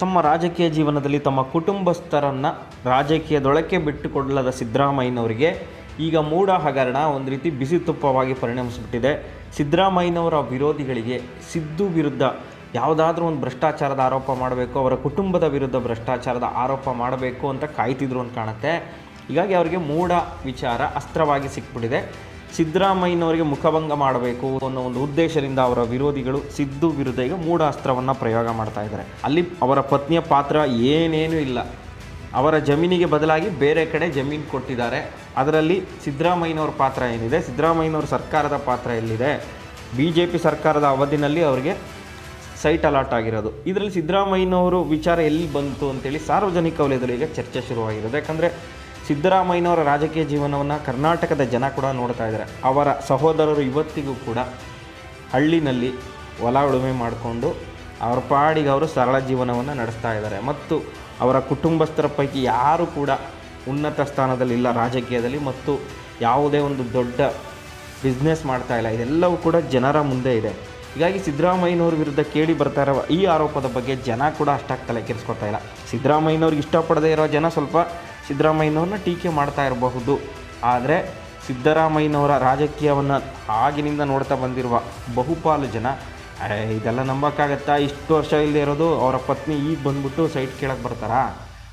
ತಮ್ಮ ರಾಜಕೀಯ ಜೀವನದಲ್ಲಿ ತಮ್ಮ ಕುಟುಂಬಸ್ಥರನ್ನು ರಾಜಕೀಯದೊಳಕ್ಕೆ ಬಿಟ್ಟುಕೊಡಲದ ಸಿದ್ದರಾಮಯ್ಯನವರಿಗೆ ಈಗ ಮೂಡ ಹಗರಣ ಒಂದು ರೀತಿ ಬಿಸಿ ತುಪ್ಪವಾಗಿ ಪರಿಣಮಿಸಿಬಿಟ್ಟಿದೆ. ಸಿದ್ದರಾಮಯ್ಯನವರ ವಿರೋಧಿಗಳಿಗೆ ಸಿದ್ದು ವಿರುದ್ಧ ಯಾವುದಾದ್ರೂ ಒಂದು ಭ್ರಷ್ಟಾಚಾರದ ಆರೋಪ ಮಾಡಬೇಕು, ಅವರ ಕುಟುಂಬದ ವಿರುದ್ಧ ಭ್ರಷ್ಟಾಚಾರದ ಆರೋಪ ಮಾಡಬೇಕು ಅಂತ ಕಾಯ್ತಿದ್ರು ಅಂತ ಕಾಣುತ್ತೆ. ಹೀಗಾಗಿ ಅವರಿಗೆ ಮೂಡ ವಿಚಾರ ಅಸ್ತ್ರವಾಗಿ ಸಿಕ್ಬಿಟ್ಟಿದೆ. ಸಿದ್ದರಾಮಯ್ಯನವರಿಗೆ ಮುಖಭಂಗ ಮಾಡಬೇಕು ಅನ್ನೋ ಒಂದು ಉದ್ದೇಶದಿಂದ ಅವರ ವಿರೋಧಿಗಳು ಸಿದ್ದು ವಿರುದ್ಧ ಈಗ ಮೂಢ ಅಸ್ತ್ರವನ್ನು ಪ್ರಯೋಗ ಮಾಡ್ತಾ ಇದ್ದಾರೆ. ಅಲ್ಲಿ ಅವರ ಪತ್ನಿಯ ಪಾತ್ರ ಏನೇನೂ ಇಲ್ಲ. ಅವರ ಜಮೀನಿಗೆ ಬದಲಾಗಿ ಬೇರೆ ಕಡೆ ಜಮೀನು ಕೊಟ್ಟಿದ್ದಾರೆ. ಅದರಲ್ಲಿ ಸಿದ್ದರಾಮಯ್ಯನವ್ರ ಪಾತ್ರ ಏನಿದೆ? ಸಿದ್ದರಾಮಯ್ಯನವ್ರ ಸರ್ಕಾರದ ಪಾತ್ರ ಎಲ್ಲಿದೆ? ಬಿ ಜೆ ಪಿ ಸರ್ಕಾರದ ಅವಧಿನಲ್ಲಿ ಅವರಿಗೆ ಸೈಟ್ ಅಲಾಟ್ ಆಗಿರೋದು. ಇದರಲ್ಲಿ ಸಿದ್ದರಾಮಯ್ಯನವರು ವಿಚಾರ ಎಲ್ಲಿ ಬಂತು ಅಂತೇಳಿ ಸಾರ್ವಜನಿಕ ವಲಯದಲ್ಲಿ ಈಗ ಚರ್ಚೆ ಶುರುವಾಗಿರೋದು ಯಾಕಂದರೆ ಸಿದ್ದರಾಮಯ್ಯನವರ ರಾಜಕೀಯ ಜೀವನವನ್ನು ಕರ್ನಾಟಕದ ಜನ ಕೂಡ ನೋಡ್ತಾ ಇದ್ದಾರೆ. ಅವರ ಸಹೋದರರು ಇವತ್ತಿಗೂ ಕೂಡ ಹಳ್ಳಿನಲ್ಲಿ ಹೊಲ ಉಳುಮೆ ಮಾಡಿಕೊಂಡು ಅವರ ಪಾಡಿಗೆ ಅವರು ಸರಳ ಜೀವನವನ್ನು ನಡೆಸ್ತಾ ಇದ್ದಾರೆ. ಮತ್ತು ಅವರ ಕುಟುಂಬಸ್ಥರ ಪೈಕಿ ಯಾರು ಕೂಡ ಉನ್ನತ ಸ್ಥಾನದಲ್ಲಿಲ್ಲ ರಾಜಕೀಯದಲ್ಲಿ ಮತ್ತು ಯಾವುದೇ ಒಂದು ದೊಡ್ಡ ಬಿಸ್ನೆಸ್ ಮಾಡ್ತಾ ಇಲ್ಲ. ಇದೆಲ್ಲವೂ ಕೂಡ ಜನರ ಮುಂದೆ ಇದೆ. ಹೀಗಾಗಿ ಸಿದ್ದರಾಮಯ್ಯನವ್ರ ವಿರುದ್ಧ ಕೇಳಿ ಬರ್ತಾ ಇರೋ ಈ ಆರೋಪದ ಬಗ್ಗೆ ಜನ ಕೂಡ ಅಷ್ಟಾಗಿ ತಲೆ ಕೆಡಿಸ್ಕೊತಾ ಇಲ್ಲ. ಸಿದ್ದರಾಮಯ್ಯನವ್ರಿಗೆ ಇಷ್ಟಪಡದೇ ಇರೋ ಜನ ಸ್ವಲ್ಪ ಸಿದ್ದರಾಮಯ್ಯನವ್ರನ್ನ ಟೀಕೆ ಮಾಡ್ತಾ ಇರಬಹುದು. ಆದರೆ ಸಿದ್ದರಾಮಯ್ಯನವರ ರಾಜಕೀಯವನ್ನು ಆಗಿನಿಂದ ನೋಡ್ತಾ ಬಂದಿರುವ ಬಹುಪಾಲು ಜನ "ಏ, ಇದೆಲ್ಲ ನಂಬೋಕ್ಕಾಗತ್ತಾ? ಇಷ್ಟು ವರ್ಷ ಇಲ್ಲದೆ ಇರೋದು ಅವರ ಪತ್ನಿ ಈಗ ಬಂದ್ಬಿಟ್ಟು ಸೈಟ್ ಕೇಳಕ್ಕೆ ಬರ್ತಾರಾ?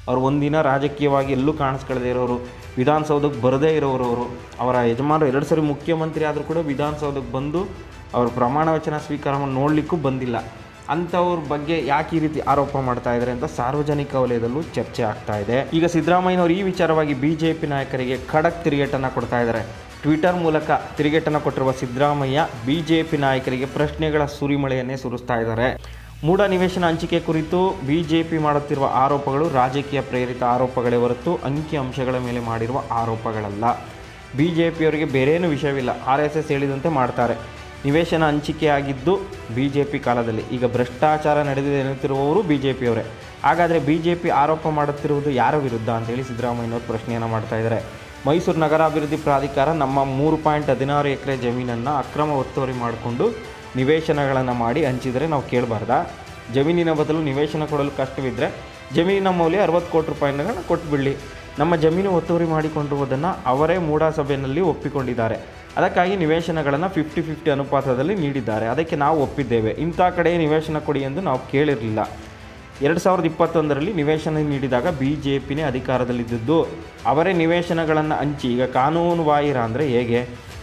ಅವ್ರು ಒಂದಿನ ರಾಜಕೀಯವಾಗಿ ಎಲ್ಲೂ ಕಾಣಿಸ್ಕೊಳ್ಳದೆ ಇರೋರು ವಿಧಾನಸೌಧಕ್ಕೆ ಬರದೇ ಇರೋರು ಅವರು. ಅವರ ಯಜಮಾನರು ಎರಡು ಸರಿ ಮುಖ್ಯಮಂತ್ರಿ ಆದರೂ ಕೂಡ ವಿಧಾನಸೌಧಕ್ಕೆ ಬಂದು ಅವ್ರ ಪ್ರಮಾಣ ವಚನ ಸ್ವೀಕಾರವನ್ನು ನೋಡಲಿಕ್ಕೂ ಬಂದಿಲ್ಲ. ಅಂಥವ್ರ ಬಗ್ಗೆ ಯಾಕೆ ಈ ರೀತಿ ಆರೋಪ ಮಾಡ್ತಾ ಇದ್ದಾರೆ ಅಂತ ಸಾರ್ವಜನಿಕ ವಲಯದಲ್ಲೂ ಚರ್ಚೆ ಆಗ್ತಾ ಇದೆ. ಈಗ ಸಿದ್ದರಾಮಯ್ಯನವರು ಈ ವಿಚಾರವಾಗಿ ಬಿ ಜೆ ಪಿ ನಾಯಕರಿಗೆ ಖಡಕ್ ತಿರುಗೇಟನ್ನು ಕೊಡ್ತಾ ಇದ್ದಾರೆ. ಟ್ವಿಟರ್ ಮೂಲಕ ತಿರುಗೇಟನ್ನು ಕೊಟ್ಟಿರುವ ಸಿದ್ದರಾಮಯ್ಯ ಬಿ ಜೆ ಪಿ ನಾಯಕರಿಗೆ ಪ್ರಶ್ನೆಗಳ ಸುರಿಮಳೆಯನ್ನೇ ಸುರಿಸ್ತಾ ಇದ್ದಾರೆ. ಮೂಢ ನಿವೇಶನ ಹಂಚಿಕೆ ಕುರಿತು ಬಿ ಜೆ ಪಿ ಮಾಡುತ್ತಿರುವ ಆರೋಪಗಳು ರಾಜಕೀಯ ಪ್ರೇರಿತ ಆರೋಪಗಳೇ ಹೊರತು ಅಂಕಿ ಅಂಶಗಳ ಮೇಲೆ ಮಾಡಿರುವ ಆರೋಪಗಳಲ್ಲ. ಬಿ ಜೆ ಪಿಯವರಿಗೆ ಬೇರೇನೂ ವಿಷಯವಿಲ್ಲ. ಆರ್ ಎಸ್ ಎಸ್ ಹೇಳಿದಂತೆ ಮಾಡ್ತಾರೆ. ನಿವೇಶನ ಹಂಚಿಕೆ ಆಗಿದ್ದು ಬಿ ಜೆ ಪಿ ಕಾಲದಲ್ಲಿ. ಈಗ ಭ್ರಷ್ಟಾಚಾರ ನಡೆದಿದೆ ಎನ್ನುತ್ತಿರುವವರು ಬಿ ಜೆ ಪಿಯವರೇ ಹಾಗಾದರೆ ಬಿ ಜೆ ಪಿ ಆರೋಪ ಮಾಡುತ್ತಿರುವುದು ಯಾರ ವಿರುದ್ಧ ಅಂತೇಳಿ ಸಿದ್ದರಾಮಯ್ಯನವರು ಪ್ರಶ್ನೆಯನ್ನು ಮಾಡ್ತಾ ಇದ್ದಾರೆ. ಮೈಸೂರು ನಗರಾಭಿವೃದ್ಧಿ ಪ್ರಾಧಿಕಾರ ನಮ್ಮ ಮೂರು ಪಾಯಿಂಟ್ ಹದಿನಾರು ಎಕರೆ ಜಮೀನನ್ನು ಅಕ್ರಮ ಒತ್ತುವರಿ ಮಾಡಿಕೊಂಡು ನಿವೇಶನಗಳನ್ನು ಮಾಡಿ ಹಂಚಿದರೆ ನಾವು ಕೇಳಬಾರ್ದಾ? ಜಮೀನಿನ ಬದಲು ನಿವೇಶನ ಕೊಡಲು ಕಷ್ಟವಿದ್ದರೆ ಜಮೀನಿನ ಮೌಲ್ಯ ಅರವತ್ತು ಕೋಟಿ ರೂಪಾಯಿನ ಕೊಟ್ಬಿಡಲಿ. ನಮ್ಮ ಜಮೀನು ಒತ್ತುವರಿ ಮಾಡಿಕೊಂಡಿರುವುದನ್ನು ಅವರೇ ಮೂಡಾ ಸಭೆಯಲ್ಲಿ ಒಪ್ಪಿಕೊಂಡಿದ್ದಾರೆ. ಅದಕ್ಕಾಗಿ ನಿವೇಶನಗಳನ್ನು ಫಿಫ್ಟಿ ಫಿಫ್ಟಿ ಅನುಪಾತದಲ್ಲಿ ನೀಡಿದ್ದಾರೆ. ಅದಕ್ಕೆ ನಾವು ಒಪ್ಪಿದ್ದೇವೆ. ಇಂಥ ಕಡೆ ನಿವೇಶನ ಕೊಡಿ ಎಂದು ನಾವು ಕೇಳಿರಲಿಲ್ಲ. ಎರಡು ಸಾವಿರದ ಇಪ್ಪತ್ತೊಂದರಲ್ಲಿ ನಿವೇಶನ ನೀಡಿದಾಗ ಬಿ ಜೆ ಪಿನೇ ಅಧಿಕಾರದಲ್ಲಿದ್ದದ್ದು, ಅವರೇ ನಿವೇಶನಗಳನ್ನು ಹಂಚಿ, ಈಗ ಕಾನೂನು ಬಾಹಿರ ಅಂದರೆ ಹೇಗೆ?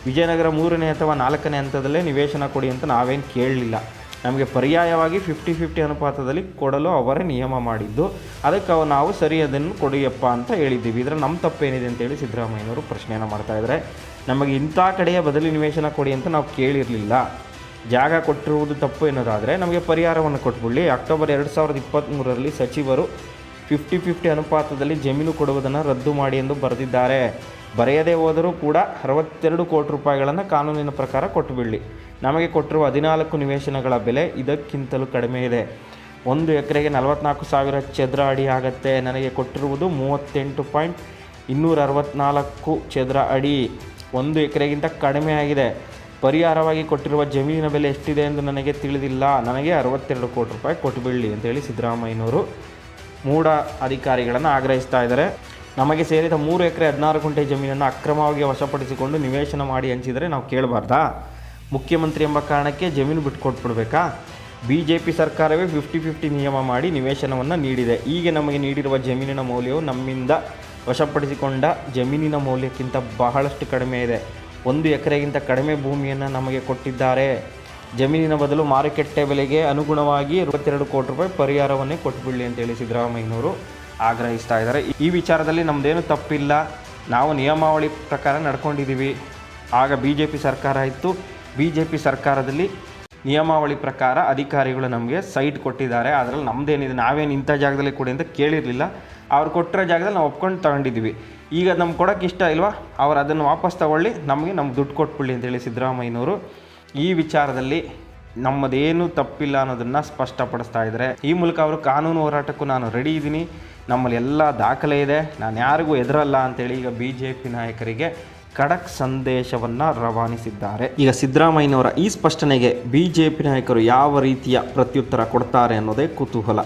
ವಿಜಯನಗರ ಮೂರನೇ ಅಥವಾ ನಾಲ್ಕನೇ ಹಂತದಲ್ಲೇ ನಿವೇಶನ ಕೊಡಿ ಅಂತ ನಾವೇನು ಕೇಳಲಿಲ್ಲ. ನಮಗೆ ಪರ್ಯಾಯವಾಗಿ ಫಿಫ್ಟಿ ಫಿಫ್ಟಿ ಅನುಪಾತದಲ್ಲಿ ಕೊಡಲು ಅವರೇ ನಿಯಮ ಮಾಡಿದ್ದು. ಅದಕ್ಕೆ ಅವ ನಾವು ಸರಿ ಅದನ್ನು ಕೊಡಿಯಪ್ಪ ಅಂತ ಹೇಳಿದ್ದೀವಿ. ಇದರ ನಮ್ಮ ತಪ್ಪೇನಿದೆ ಅಂತೇಳಿ ಸಿದ್ದರಾಮಯ್ಯನವರು ಪ್ರಶ್ನೆಯನ್ನು ಮಾಡ್ತಾ ಇದ್ದಾರೆ. ನಮಗೆ ಇಂಥ ಕಡೆಯ ಬದಲಿ ನಿವೇಶನ ಕೊಡಿ ಅಂತ ನಾವು ಕೇಳಿರಲಿಲ್ಲ. ಜಾಗ ಕೊಟ್ಟಿರುವುದು ತಪ್ಪು ಎನ್ನೋದಾದರೆ ನಮಗೆ ಪರಿಹಾರವನ್ನು ಕೊಟ್ಬಿಡಲಿ ಅಕ್ಟೋಬರ್ ಎರಡು ಸಾವಿರದ ಇಪ್ಪತ್ತ್ಮೂರರಲ್ಲಿ ಸಚಿವರು ಫಿಫ್ಟಿ ಫಿಫ್ಟಿ ಅನುಪಾತದಲ್ಲಿ ಜಮೀನು ಕೊಡುವುದನ್ನು ರದ್ದು ಮಾಡಿ ಎಂದು ಬರೆದಿದ್ದಾರೆ. ಬರೆಯದೇ ಹೋದರೂ ಕೂಡ ಅರವತ್ತೆರಡು ಕೋಟಿ ರೂಪಾಯಿಗಳನ್ನು ಕಾನೂನಿನ ಪ್ರಕಾರ ಕೊಟ್ಟುಬಿಡಲಿ ನಮಗೆ ಕೊಟ್ಟಿರುವ ಹದಿನಾಲ್ಕು ನಿವೇಶನಗಳ ಬೆಲೆ ಇದಕ್ಕಿಂತಲೂ ಕಡಿಮೆ ಇದೆ. ಒಂದು ಎಕರೆಗೆ ನಲವತ್ನಾಲ್ಕು ಸಾವಿರ ಚದರ ಅಡಿ ಆಗುತ್ತೆ. ನನಗೆ ಕೊಟ್ಟಿರುವುದು ಮೂವತ್ತೆಂಟು ಪಾಯಿಂಟ್ ಇನ್ನೂರ ಅರವತ್ನಾಲ್ಕು ಚದರ ಅಡಿ. ಒಂದು ಎಕರೆಗಿಂತ ಕಡಿಮೆ ಆಗಿದೆ. ಪರಿಹಾರವಾಗಿ ಕೊಟ್ಟಿರುವ ಜಮೀನಿನ ಬೆಲೆ ಎಷ್ಟಿದೆ ಎಂದು ನನಗೆ ತಿಳಿದಿಲ್ಲ. ನನಗೆ ಅರವತ್ತೆರಡು ಕೋಟಿ ರೂಪಾಯಿ ಕೊಟ್ಟುಬಿಡಲಿ ಅಂತೇಳಿ ಸಿದ್ದರಾಮಯ್ಯನವರು ಮೂಢ ಅಧಿಕಾರಿಗಳನ್ನು ಆಗ್ರಹಿಸ್ತಾ ಇದ್ದಾರೆ. ನಮಗೆ ಸೇರಿದ ಮೂರು ಎಕರೆ ಹದಿನಾರು ಗುಂಟೆ ಜಮೀನನ್ನು ಅಕ್ರಮವಾಗಿ ವಶಪಡಿಸಿಕೊಂಡು ನಿವೇಶನ ಮಾಡಿ ಹಂಚಿದರೆ ನಾವು ಕೇಳಬಾರ್ದಾ? ಮುಖ್ಯಮಂತ್ರಿ ಎಂಬ ಕಾರಣಕ್ಕೆ ಜಮೀನು ಬಿಟ್ಕೊಟ್ಬಿಡ್ಬೇಕಾ? ಬಿ ಜೆ ಪಿ ಸರ್ಕಾರವೇ ಫಿಫ್ಟಿ ಫಿಫ್ಟಿ ನಿಯಮ ಮಾಡಿ ನಿವೇಶನವನ್ನು ನೀಡಿದೆ. ಈಗ ನಮಗೆ ನೀಡಿರುವ ಜಮೀನಿನ ಮೌಲ್ಯವು ನಮ್ಮಿಂದ ವಶಪಡಿಸಿಕೊಂಡ ಜಮೀನಿನ ಮೌಲ್ಯಕ್ಕಿಂತ ಬಹಳಷ್ಟು ಕಡಿಮೆ ಇದೆ. ಒಂದು ಎಕರೆಗಿಂತ ಕಡಿಮೆ ಭೂಮಿಯನ್ನು ನಮಗೆ ಕೊಟ್ಟಿದ್ದಾರೆ. ಜಮೀನಿನ ಬದಲು ಮಾರುಕಟ್ಟೆ ಬೆಲೆಗೆ ಅನುಗುಣವಾಗಿ ಅರವತ್ತೆರಡು ಕೋಟಿ ರೂಪಾಯಿ ಪರಿಹಾರವನ್ನೇ ಕೊಟ್ಟುಬಿಡಲಿ ಅಂತೇಳಿ ಸಿದ್ದರಾಮಯ್ಯನವರು. ಆಗ್ರಹಿಸ್ತಾ ಇದ್ದಾರೆ. ಈ ವಿಚಾರದಲ್ಲಿ ನಮ್ಮದೇನು ತಪ್ಪಿಲ್ಲ. ನಾವು ನಿಯಮಾವಳಿ ಪ್ರಕಾರ ನಡ್ಕೊಂಡಿದ್ದೀವಿ. ಆಗ ಬಿ ಜೆ ಪಿ ಸರ್ಕಾರ ಇತ್ತು. ಬಿ ಜೆ ಪಿ ಸರ್ಕಾರದಲ್ಲಿ ನಿಯಮಾವಳಿ ಪ್ರಕಾರ ಅಧಿಕಾರಿಗಳು ನಮಗೆ ಸೈಟ್ ಕೊಟ್ಟಿದ್ದಾರೆ. ಅದರಲ್ಲಿ ನಮ್ಮದೇನಿದೆ ನಾವೇನು ಇಂಥ ಜಾಗದಲ್ಲಿ ಕೊಡಿ ಅಂತ ಕೇಳಿರಲಿಲ್ಲ. ಅವ್ರು ಕೊಟ್ಟಿರೋ ಜಾಗದಲ್ಲಿ ನಾವು ಒಪ್ಕೊಂಡು ತಗೊಂಡಿದ್ದೀವಿ. ಈಗ ನಮ್ಗೆ ಕೊಡೋಕ್ಕೆ ಇಷ್ಟ ಇಲ್ವಾ? ಅವ್ರು ಅದನ್ನು ವಾಪಸ್ ತಗೊಳ್ಳಿ. ನಮಗೆ ನಮ್ಗೆ ದುಡ್ಡು ಕೊಟ್ಬಿಡ್ಲಿ ಅಂತೇಳಿ ಸಿದ್ದರಾಮಯ್ಯನವರು ಈ ವಿಚಾರದಲ್ಲಿ ನಮ್ಮದೇನು ತಪ್ಪಿಲ್ಲ ಅನ್ನೋದನ್ನು ಸ್ಪಷ್ಟಪಡಿಸ್ತಾ ಇದ್ದಾರೆ. ಈ ಮೂಲಕ ಅವರು ಕಾನೂನು ಹೋರಾಟಕ್ಕೂ ನಾನು ರೆಡಿ ಇದ್ದೀನಿ. ನಮ್ಮಲ್ಲಿ ಎಲ್ಲ ದಾಖಲೆ ಇದೆ. ನಾನು ಯಾರಿಗೂ ಎದುರಲ್ಲ ಅಂತೇಳಿ ಈಗ ಬಿ ಜೆ ಪಿ ನಾಯಕರಿಗೆ ಖಡಕ್ ಸಂದೇಶವನ್ನು ರವಾನಿಸಿದ್ದಾರೆ. ಈಗ ಸಿದ್ದರಾಮಯ್ಯನವರ ಈ ಸ್ಪಷ್ಟನೆಗೆ ಬಿ ಜೆ ಪಿ ನಾಯಕರು ಯಾವ ರೀತಿಯ ಪ್ರತ್ಯುತ್ತರ ಕೊಡ್ತಾರೆ ಅನ್ನೋದೇ ಕುತೂಹಲ.